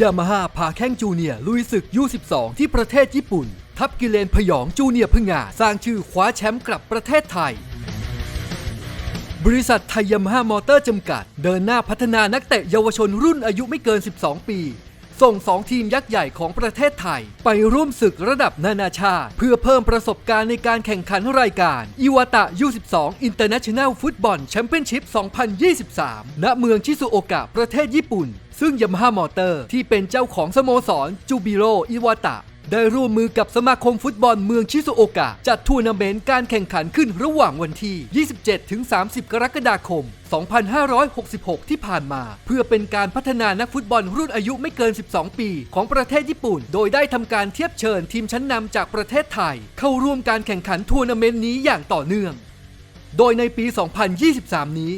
ยามาฮ่าพาแข้งจูเนียลุยศึก U12 ที่ประเทศญี่ปุ่น ทัพกิเลนพยองจูเนียร์พงาสร้างชื่อคว้าแชมป์กลับประเทศไทย บริษัทไทยยามาฮ่ามอเตอร์จำกัด เดินหน้าพัฒนานักเตะเยาวชนรุ่นอายุไม่เกิน 12 ปี ส่ง 2 ทีมยักษ์ใหญ่ของประเทศไทย ไปร่วมศึกระดับนานาชาติ เพื่อเพิ่มประสบการณ์ในการแข่งขันรายการอิวาตะ U12 International Football Championship 2023 ณ เมืองชิซุโอกะ ประเทศญี่ปุ่น ซึ่งยามาฮ่ามอเตอร์ที่เป็นเจ้าของสโมสรจูบิโรอิวาตะ ได้ร่วมมือกับสมาคมฟุตบอลเมืองชิซุโอกะ จัดทัวร์นาเมนต์การแข่งขันขึ้นระหว่างวันที่ 27-30 กรกฎาคม 2566 ที่ผ่านมา เพื่อเป็นการพัฒนานักฟุตบอลรุ่นอายุไม่เกิน 12 ปี ของประเทศญี่ปุ่น โดยได้ทำการเทียบเชิญทีมชั้นนำจากประเทศไทย เข้าร่วมการแข่งขันทัวร์นาเมนต์นี้อย่างต่อเนื่อง โดยในปี 2023 นี้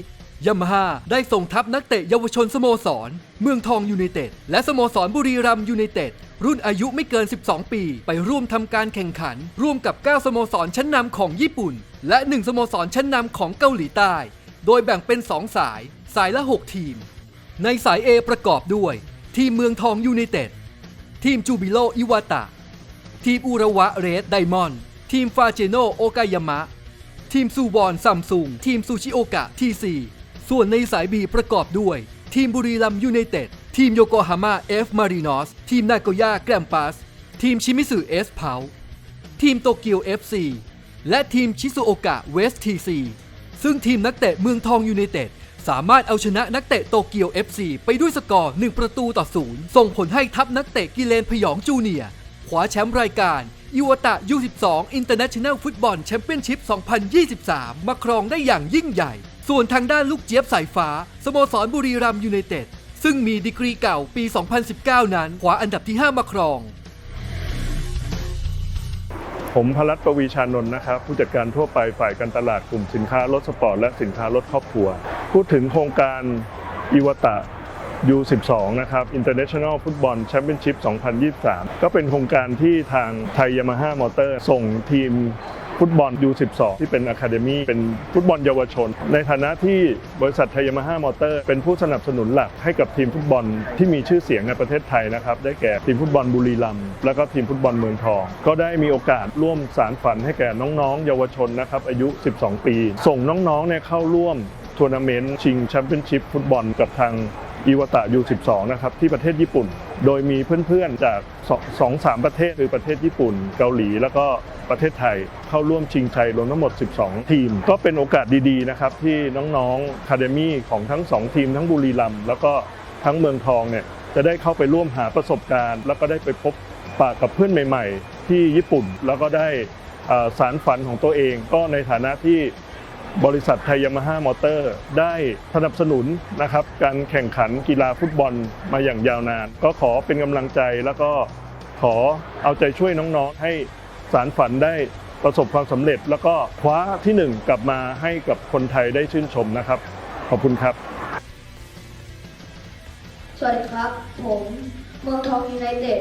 ยามาฮ่าได้ส่งทัพนักเตะเยาวชนสโมสร เมืองทองยูไนเต็ดและสโมสรบุรีรัมย์ยูไนเต็ดรุ่นอายุไม่เกิน 12 ปี ไปร่วมทำการแข่งขัน ร่วมกับ 9 สโมสรชั้นนำของญี่ปุ่น และ 1 สโมสรชั้นนำของเกาหลีใต้ โดยแบ่งเป็น 2 สาย สายละ 6 ทีม ในสาย A ประกอบด้วย ทีมเมืองทองยูไนเต็ดทีมจูบิโลอิวาตะ ทีมอุระวะเรดไดมอนด์ทีมฟาเจโนโอกายามะ ทีมซูบอนซัมซุงทีมซูชิโอกะทีซี ส่วนในสายบีประกอบด้วย ทีมบุรีรัมยูไนเต็ด ทีมโยโกฮาม่าเอฟมารีนอส ทีมนาโกย่าแกรมปัส ทีมชิมิสึเอสเพาทีมโตเกียว FC และทีมชิซุโอกะเวสทีซีซึ่งทีมนักเตะเมืองทองยูไนเต็ดสามารถเอาชนะนักเตะโตเกียว FC ไปด้วยสกอร์ 1 ประตูต่อศูนย์ส่งผลให้ทัพนักเตะกิเลนพยองจูเนียคว้าแชมป์รายการอิวตะ U12 International Football Championship 2023 มาครองได้อย่างยิ่งใหญ่ ส่วนทางด้านลูกเจี๊ยบสายฟ้า สโมสรบุรีรัมยูไนเต็ด ซึ่งมีดีกรีเก่าปี 2019 นั้นคว้าอันดับที่ 5 มาครอง ผมพลัดประวีชานนท์นะครับผู้จัดการทั่วไปฝ่ายการตลาดกลุ่มสินค้ารถสปอร์ตและสินค้ารถครอบครัว พูดถึงโครงการอิวตะ U12 นะครับ International Football Championship 2023 ก็เป็นโครงการที่ทางไทยยามาฮ่ามอเตอร์ส่งทีม ฟุตบอล U12 ที่เป็นอะคาเดมีเป็นฟุตบอลเยาวชน ในฐานะที่บริษัทไทยยามาฮ่ามอเตอร์ เป็นผู้สนับสนุนหลักให้กับทีมฟุตบอลที่มีชื่อเสียงในประเทศไทยนะครับได้แก่ทีมฟุตบอลบุรีรัมย์แล้วก็ทีมฟุตบอลเมืองทอง ก็ได้มีโอกาสร่วมสารฝันให้แก่น้องๆ เยาวชนนะครับอายุ 12 ปี ส่งน้องๆเนี่ยเข้าร่วมทัวร์นาเมนต์ชิงแชมเปี้ยนชิพฟุตบอลกับทาง อิวตะ U12 นะครับที่ประเทศญี่ปุ่น โดยมีเพื่อนๆจากสองสามประเทศคือประเทศญี่ปุ่น เกาหลี แล้วก็ประเทศไทยเข้าร่วมชิงชัยรวมทั้งหมด 12 ทีม ก็เป็นโอกาสดีๆนะครับที่น้องๆคาเดมี่ของทั้ง 2 ทีมทั้งบุรีรัมย์แล้วก็ทั้งเมืองทองเนี่ยจะได้เข้าไปร่วมหาประสบการณ์ แล้วก็ได้ไปพบปะกับเพื่อนใหม่ ๆ ที่ญี่ปุ่นแล้วก็ได้สารฝันของตัวเอง ก็ในฐานะที่ บริษัทไทยยามาฮ่ามอเตอร์ ได้สนับสนุนนะครับการแข่งขันกีฬาฟุตบอลมาอย่างยาวนาน ก็ขอเป็นกำลังใจแล้วก็ขอเอาใจช่วยน้องๆ ให้สารฝันได้ประสบความสำเร็จ แล้วก็คว้าที่หนึ่งกลับมาให้กับคนไทยได้ชื่นชมนะครับ ขอบคุณครับ สวัสดีครับ ผมเมืองทองยูไนเต็ด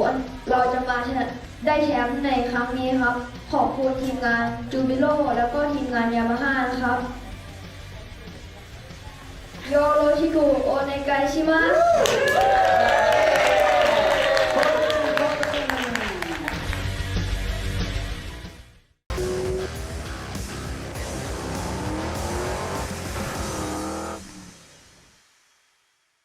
วันเราจะมาชนะ ได้แชมป์ในครั้งนี้ครับ ขอบคุณทีมงานจูบิโลแล้วก็ทีมงานยามาฮ่านะครับโยโรชิกุโอเนไกชิมัส